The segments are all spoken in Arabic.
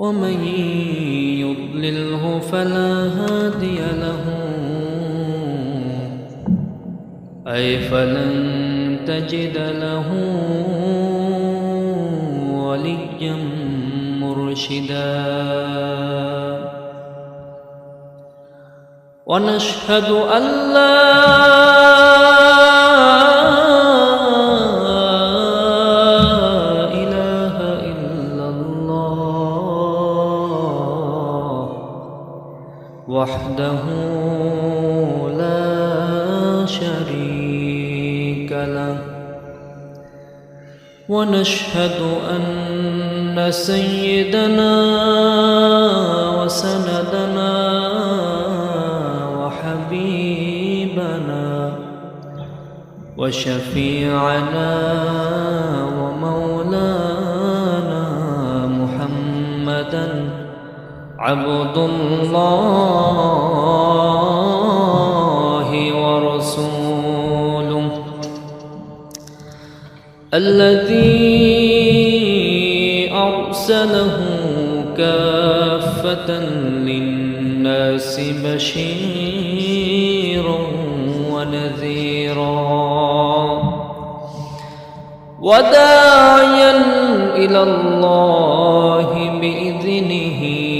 ومن يضلله فلا هادي له. أي فلن تجد له وليا مرشدا. ونشهد أن لا وحده لا شريك له. ونشهد أن سيدنا وسندنا وحبيبنا وشفيعنا ومولانا عبد الله ورسوله الذي أرسله كافة للناس بشيرا ونذيرا وداعيا إلى الله بإذنه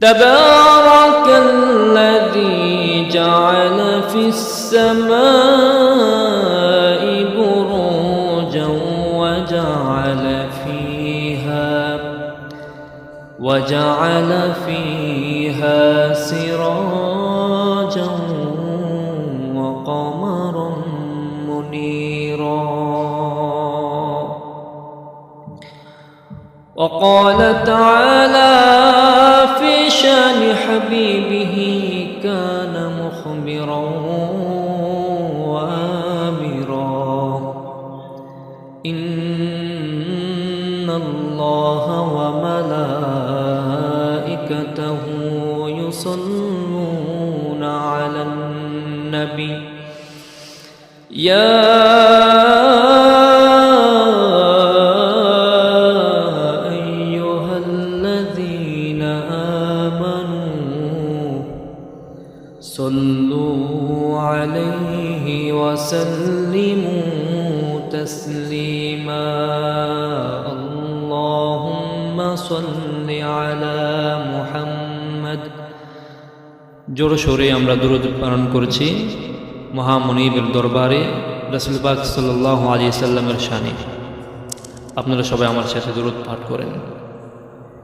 تبارك الذي جعل في السماء بروجا وجعل فيها وجعل فيها سراجا وقمرا منيرا. وقال تعالى في شان حبيبه كان مخبرا وامرا. إن الله وملائكته يصلون على النبي. يا صلوا عليه وسلموا تسليما اللهم صل على محمد জোর সোরে আমরা দূরদ পালন করছি মহামনিবের দরবারে রসুল পাক সাল্লাহ আলী সাল্লামের শানে আপনারা সবাই আমার সাথে দূরত পাঠ করেন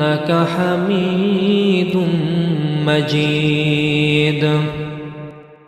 إنك حميد مجيد.